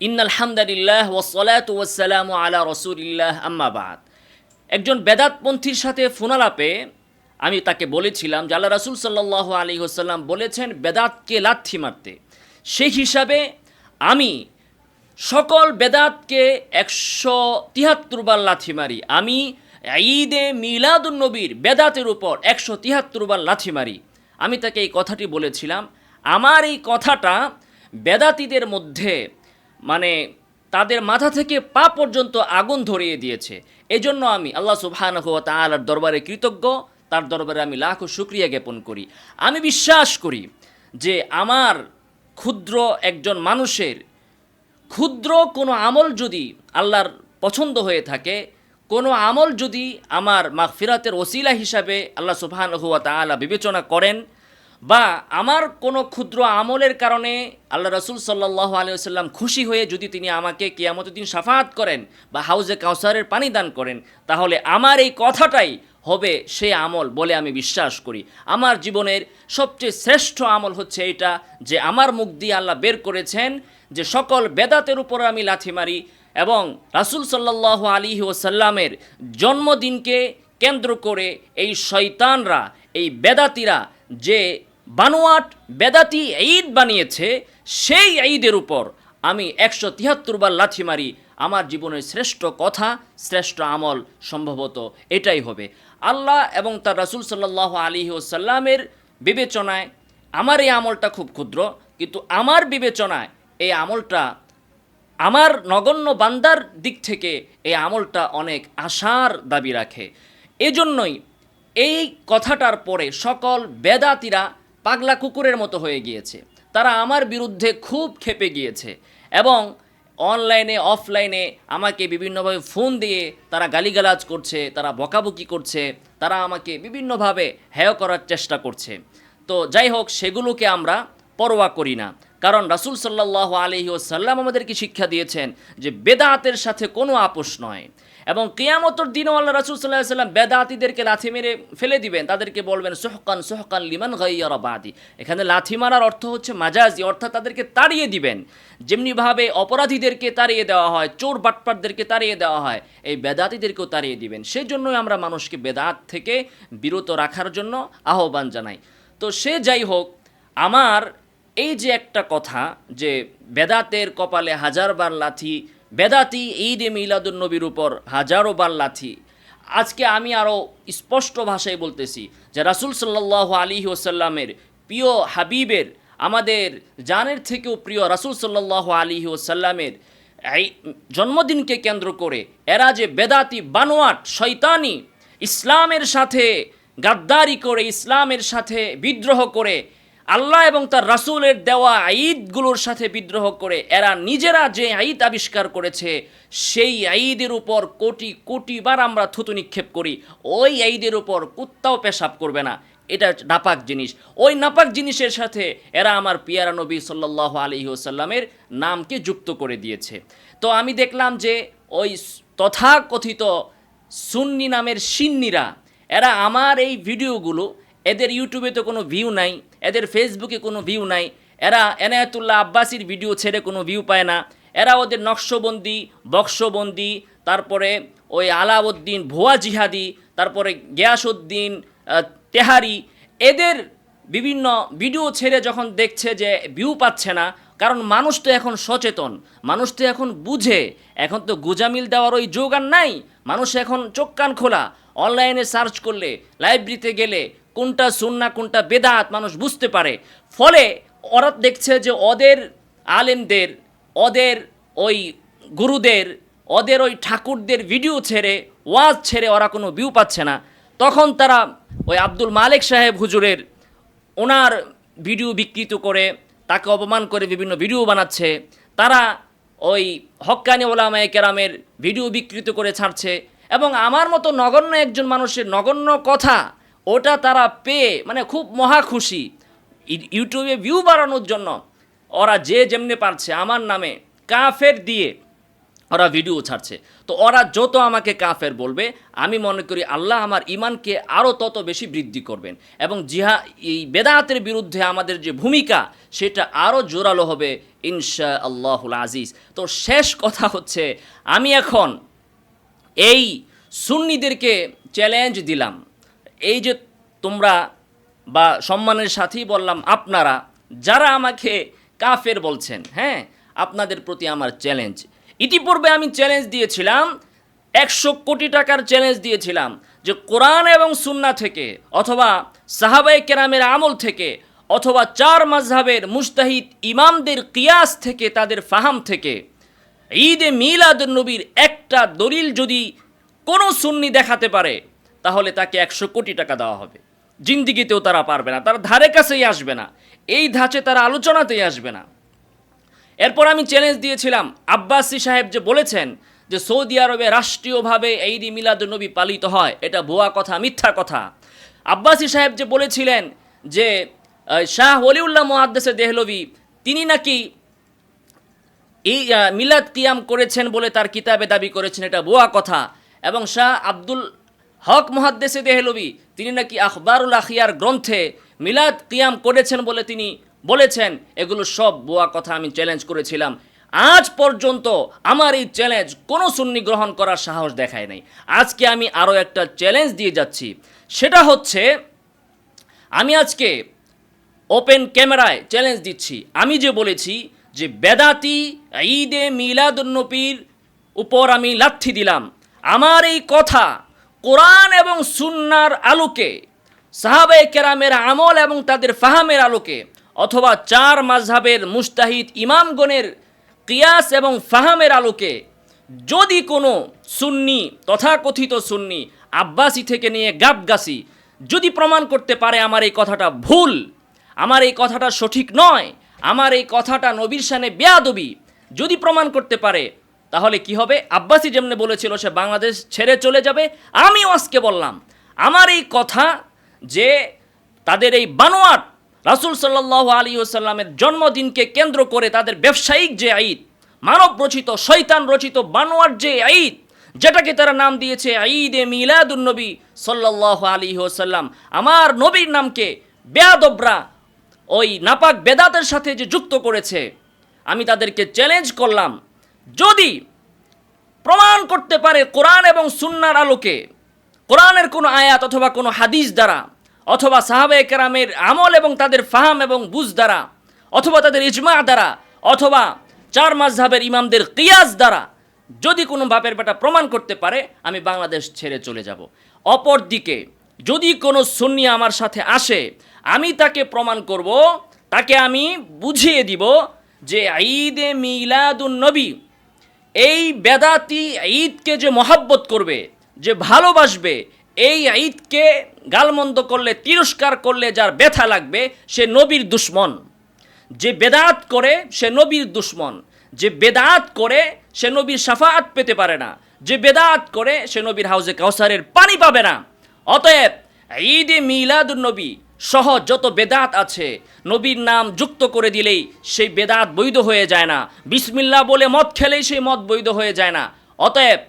ইন্নাল হামদালিল্লাহ ওসলাত ওয়াসালাম আলা রসুলিল্লাহ আম্মাবাদ একজন বেদাতপন্থীর সাথে ফোনালাপে আমি তাকে বলেছিলাম যে আল্লাহ রাসুল সাল্লাহ আলী হোসাল্লাম বলেছেন, বেদাতকে লাথি মারতে। সেই হিসাবে আমি সকল বেদাতকে একশো তিয়াত্তর বার লাথি মারি। আমি ঈদে মিলাদুন নবীর বেদাতের উপর একশো তিয়াত্তর বার লাথি মারি। আমি তাকে এই কথাটি বলেছিলাম। আমার এই কথাটা বেদাতীদের মধ্যে মানে তাদের মাথা থেকে পা পর্যন্ত আগুন ধরিয়ে দিয়েছে। এজন্য আমি আল্লাহ সুবহানাহু ওয়া তাআলার দরবারে কৃতজ্ঞ, তার দরবারে আমি লাখো শুক্রিয়া জ্ঞাপন করি। আমি বিশ্বাস করি যে আমার ক্ষুদ্র একজন মানুষের ক্ষুদ্র কোনো আমল যদি আল্লাহর পছন্দ হয়ে থাকে, কোনো আমল যদি আমার মাগফিরাতের ওসিলা হিসাবে আল্লাহ সুবহানাহু ওয়া তাআলা বিবেচনা করেন বা আমার কোনো ক্ষুদ্র আমলের কারণে আল্লাহ রসুল সাল্লাহ আলিয়াল্লাম খুশি হয়ে যদি তিনি আমাকে কিয়ামতের দিন সাফাত করেন বা হাউজে কাউসারের পানি দান করেন, তাহলে আমার এই কথাটাই হবে সে আমল বলে আমি বিশ্বাস করি। আমার জীবনের সবচেয়ে শ্রেষ্ঠ আমল হচ্ছে এটা যে আমার মুখ দিয়ে আল্লাহ বের করেছেন যে সকল বেদাতের উপর আমি লাথি মারি এবং রাসুল সাল্লাহ আলী ওসাল্লামের জন্মদিনকে কেন্দ্র করে এই শয়তানরা, এই বেদাতিরা যে বানোয়াট বেদাতি ঈদ বানিয়েছে, সেই ঈদের উপর আমি একশো তিয়াত্তর বার লাথি মারি, আমার জীবনের শ্রেষ্ঠ কথা, শ্রেষ্ঠ আমল সম্ভবত এটাই হবে। আল্লাহ এবং তার রাসুল সাল্লাহ আলী ওসাল্লামের বিবেচনায় আমার এই আমলটা খুব ক্ষুদ্র, কিন্তু আমার বিবেচনায় এই আমলটা আমার নগণ্য বান্দার দিক থেকে এই আমলটা অনেক আশার দাবি রাখে। এজন্যই এই কথাটার পরে সকল বেদাতিরা পাগলা কুকুরের মতো হয়ে গিয়েছে। তারা আমার বিরুদ্ধে খুব খেপে গিয়েছে এবং অনলাইনে, অফলাইনে আমাকে বিভিন্নভাবে ফোন দিয়ে তারা গালিগালাজ করছে, তারা বকাবকি করছে, তারা আমাকে বিভিন্নভাবে হেয় করার চেষ্টা করছে। তো যাই হোক, সেগুলোকে আমরা পরোয়া করি না। কারণ রাসুল সাল্লাহ আলহি সাল্লাম আমাদেরকে শিক্ষা দিয়েছেন যে বেদাতের সাথে কোনো আপোষ নয়। এবং কেয়ামতর দিনও আল্লাহ রাসুল সাল্লাহ সাল্লাম বেদাতিদেরকে লাথি মেরে ফেলে দিবেন। তাদেরকে বলবেন, সোহকান সোহকান লিমান গাইয়ারা বাদি। এখানে লাথি মারার অর্থ হচ্ছে মাজাজি, অর্থাৎ তাদেরকে তাড়িয়ে দিবেন। যেমনিভাবে অপরাধীদেরকে তাড়িয়ে দেওয়া হয়, চোর বাটপাটদেরকে তাড়িয়ে দেওয়া হয়, এই বেদাতিদেরকেও তাড়িয়ে দিবেন। সেই জন্যই আমরা মানুষকে বেদাত থেকে বিরত রাখার জন্য আহ্বান জানাই। তো সে যাই হোক, আমার এই যে একটা কথা যে বেদাতের কপালে হাজারবার লাথি বেদাতি ঈদ এ মিলাদুল নবীর উপর হাজারো বার লাথি। আজকে আমি আরও স্পষ্ট ভাষায় বলতেছি যে রাসুল সাল্লাহ আলী ওসাল্লামের প্রিয় হাবিবের, আমাদের জানের থেকেও প্রিয় রাসুল সাল্লাহ আলী ওসাল্লামের এই জন্মদিনকে কেন্দ্র করে এরা যে বেদাতি বানোয়াট শৈতানি ইসলামের সাথে গাদ্দারি করে, ইসলামের সাথে বিদ্রোহ করে আল্লাহ এবং তার রাসুলের দেওয়া ঈদগুলোর সাথে বিদ্রোহ করে, এরা নিজেরা যে ঈদ আবিষ্কার করেছে, সেই ঈদের উপর কোটি কোটি বার আমরা থুতু নিক্ষেপ করি। ওই ঈদের উপর কুত্তাও পেশাব করবে না। এটা নাপাক জিনিস। ওই নাপাক জিনিসের সাথে এরা আমার পিয়ারা নবী সাল্লাহ আলহি ওসাল্লামের নামকে যুক্ত করে দিয়েছে। তো আমি দেখলাম যে ওই তথাকথিত সুন্নি নামের সিন্নিরা, এরা আমার এই ভিডিওগুলো, এদের ইউটিউবে তো কোনো ভিউ নাই এদের ফেসবুকে কোনো ভিউ নাই। এরা এনায়তুল্লাহ আব্বাসির ভিডিও ছেড়ে কোনো ভিউ পায় না। এরা ওদের নকশবন্দি, বক্সবন্দি, তারপরে ওই আলাউদ্দিন ভুয়া জিহাদি, তারপরে গিয়াসউদ্দিন তেহারি, এদের বিভিন্ন ভিডিও ছেড়ে যখন দেখছে যে ভিউ পাচ্ছে না, কারণ মানুষ তো এখন সচেতন, মানুষ তো এখন বুঝে, এখন তো গুজামিল দেওয়ার ওই যোগ আর নাই, মানুষ এখন চোখ কান খোলা অনলাইনে সার্চ করলে লাইব্রেরিতে গেলে কোনটা সুন্না কোনটা বেদাত মানুষ বুঝতে পারে। ফলে ওরা দেখছে যে ওদের আলেমদের, ওদের ওই গুরুদের, ওদের ওই ঠাকুরদের ভিডিও ছেড়ে, ওয়াজ ছেড়ে ওরা কোনো ভিউ পাচ্ছে না। তখন তারা ওই আব্দুল মালিক সাহেব হুজুরের ওনার ভিডিও বিকৃত করে, তাকে অপমান করে বিভিন্ন ভিডিও বানাচ্ছে। তারা ওই হক্কানি ওলামায়ে কেরামের ভিডিও বিকৃত করে ছাড়ছে। এবং আমার মতো নগণ্য একজন মানুষের নগণ্য কথা ওটা তারা পেয়ে মানে খুব মহা খুশি। ইউটিউবে ভিউ বাড়ানোর জন্য। ওরা যে যেমনি পারছে আমার নামে কাফের দিয়ে ওরা ভিডিও ছাড়ছে। তো ওরা যত আমাকে কাফের বলবে, আমি মনে করি আল্লাহ আমার ইমানকে আরও তত বেশি বৃদ্ধি করবেন এবং জিহা এই বেদাতের বিরুদ্ধে আমাদের যে ভূমিকা, সেটা আরও জোরালো হবে ইনশা আল্লাহুল আজিজ। তো শেষ কথা হচ্ছে, আমি এখন এই সুন্নিদেরকে চ্যালেঞ্জ দিলাম। এই যে তোমরা বা সম্মানের সাথেই বললাম আপনারা, যারা আমাকে কাফের বলছেন হ্যাঁ আপনাদের প্রতি আমার চ্যালেঞ্জ ইতিপূর্বে আমি চ্যালেঞ্জ দিয়েছিলাম, একশো কোটি টাকার চ্যালেঞ্জ দিয়েছিলাম যে কোরআন এবং সুন্না থেকে অথবা সাহাবাই কেরামের আমল থেকে অথবা চার মাঝহাবের মুস্তাহিদ ইমামদের কিয়াস থেকে তাদের ফাহাম থেকে ঈদে মিলাদ নবীর একটা দলিল যদি কোনো সুন্নি দেখাতে পারে তাহলে তাকে একশো কোটি টাকা দেওয়া হবে। জিন্দিগিতেও তারা পারবে না, তারা ধারে কাছেই আসবে না, এই ধাঁচে তারা আলোচনাতেই আসবে না। এরপর আমি চ্যালেঞ্জ দিয়েছিলাম, আব্বাসী সাহেব যে বলেছেন যে সৌদি আরবে রাষ্ট্রীয়ভাবে ঈদ মিলাদ নবী পালিত হয়, এটা ভুয়া কথা, মিথ্যা কথা। আব্বাসী সাহেব যে বলেছিলেন যে শাহ ওলিউল্লাহ মহাদ্দেসে দেহলভি, তিনি নাকি এই মিলাদ কিয়াম করেছেন বলে তার কিতাবে দাবি করেছেন, এটা ভুয়া কথা। এবং শাহ আব্দুল হক মহাদ্দেসে দেহলবি তিনি নাকি আখবারুল আখিয়ার গ্রন্থে মিলাদ কিয়াম করেছেন বলে তিনি বলেছেন, এগুলো সব বোয়া কথা আমি চ্যালেঞ্জ করেছিলাম। আজ পর্যন্ত আমার এই চ্যালেঞ্জ কোনো সুন্নি গ্রহণ করার সাহস দেখায় নাই। আজকে আমি আরও একটা চ্যালেঞ্জ দিয়ে যাচ্ছি। সেটা হচ্ছে, আমি আজকে ওপেন ক্যামেরায় চ্যালেঞ্জ দিচ্ছি। আমি যে বলেছি যে বেদাতি ঈদে মিলাদুন্নবীর উপর আমি লাথি দিলাম। আমার এই কথা কোরআন এবং সুন্নার আলোকে সাহাবে কেরামের আমল এবং তাদের ফাহামের আলোকে, অথবা চার মাঝহাবের মুস্তাহিদ ইমামগণের কিয়াস এবং ফাহামের আলোকে, যদি কোনো সুন্নি, তথাকথিত সুন্নি আব্বাসি থেকে নিয়ে গাবগাসি যদি প্রমাণ করতে পারে, আমার এই কথাটা ভুল, আমার এই কথাটা সঠিক নয়, আমার এই কথাটা নবীর সানে বেয়াদবি, যদি প্রমাণ করতে পারে তাহলে কি হবে? আব্বাসি যেমনি বলেছিল, সে বাংলাদেশ ছেড়ে চলে যাবে। আমিও আজকে বললাম, আমার এই কথা যে তাদের এই বানোয়াট রাসুল সাল্লাহ আলী ওসাল্লামের জন্মদিনকে কেন্দ্র করে তাদের ব্যবসায়িক যে ঈদ মানব রচিত শৈতান রচিত বানোয়ার যে ঈদ যেটাকে তারা নাম দিয়েছে ঈদ এ মিলাদুন্নবী সাল্লাহ আলী ওসাল্লাম আমার নবীর নামকে বেয়াদবরা, ওই নাপাক বেদাতের সাথে যে যুক্ত করেছে, আমি তাদেরকে চ্যালেঞ্জ করলাম। যদি প্রমাণ করতে পারে কোরআন এবং সুন্নার আলোকে, কোরআনের কোনো আয়াত অথবা কোনো হাদিস দ্বারা, অথবা সাহাবে কেরামের আমল এবং তাদের ফাহাম এবং বুঝ দ্বারা, অথবা তাদের ইজমা দ্বারা, অথবা চার মাঝহাবের ইমামদের কিয়াস দ্বারা যদি কোনো বাপের বেটা প্রমাণ করতে পারে, আমি বাংলাদেশ ছেড়ে চলে যাব। অপরদিকে, যদি কোনো সুন্নি আমার সাথে আসে, আমি তাকে প্রমাণ করব, তাকে আমি বুঝিয়ে দিব যে ঈদে মিলাদুন নবী এই বেদাতি ঈদকে যে মহাব্বত করবে, যে ভালোবাসবে, এই ঈদকে গালমন্দ করলে, তিরস্কার করলে যার ব্যথা লাগবে, সে নবীর দুশ্মন। যে বেদাত করে, সে নবীর দুশ্মন। যে বেদাত করে, সে নবীর সাফাত পেতে পারে না। যে বেদাত করে, সে নবীর হাউজে কাউসারের পানি পাবে না। অতএব ঈদে মিলাদুন নবী সহ যত বেদাত আছে, নবীর নাম যুক্ত করে দিলেই সেই বেদাত বৈধ হয়ে যায় না। বিসমিল্লা বলে মদ খেলেই সেই মদ বৈধ হয়ে যায় না। অতএব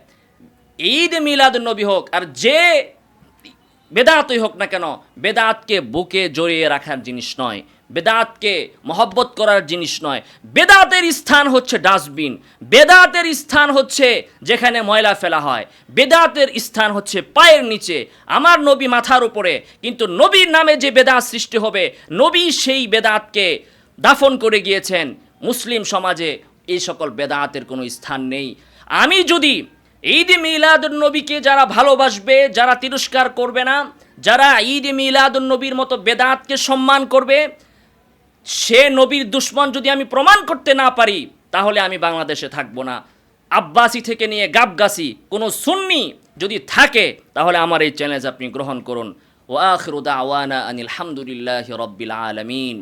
ঈদ মিলাদ নবী হোক, আর যে বেদাতই হোক না কেন, বেদাতকে বুকে জড়িয়ে রাখার জিনিস নয়, বেদাতকে মহব্বত করার জিনিস নয়। বেদাতের স্থান হচ্ছে ডাস্টবিন, বেদাতের স্থান হচ্ছে যেখানে ময়লা ফেলা হয়, বেদাতের স্থান হচ্ছে পায়ের নিচে, আমার নবী মাথার উপরে, কিন্তু নবীর নামে যে বেদাত সৃষ্টি হবে, নবী সেই বেদাতকে দাফন করে গিয়েছেন। মুসলিম সমাজে এই সকল বেদাতের কোনো স্থান নেই। আমি যদি ঈদ মিলাদ নবীকে যারা ভালোবাসবে, যারা তিরস্কার করবে না, যারা ঈদ মিলাদ নবীর মতো বেদাতকে সম্মান করবে, সে নবীর দুশ্মন যদি আমি প্রমাণ করতে না পারি, তাহলে আমি বাংলাদেশে থাকব না। আব্বাসি থেকে নিয়ে গাবগাসি কোনো সুন্নি যদি থাকে, তাহলে আমার এই চ্যালেঞ্জ আপনি গ্রহণ করুন। ও আখরুদা আওয়ানা আনিল হামদুলিল্লাহ রব্বিল আলমিন।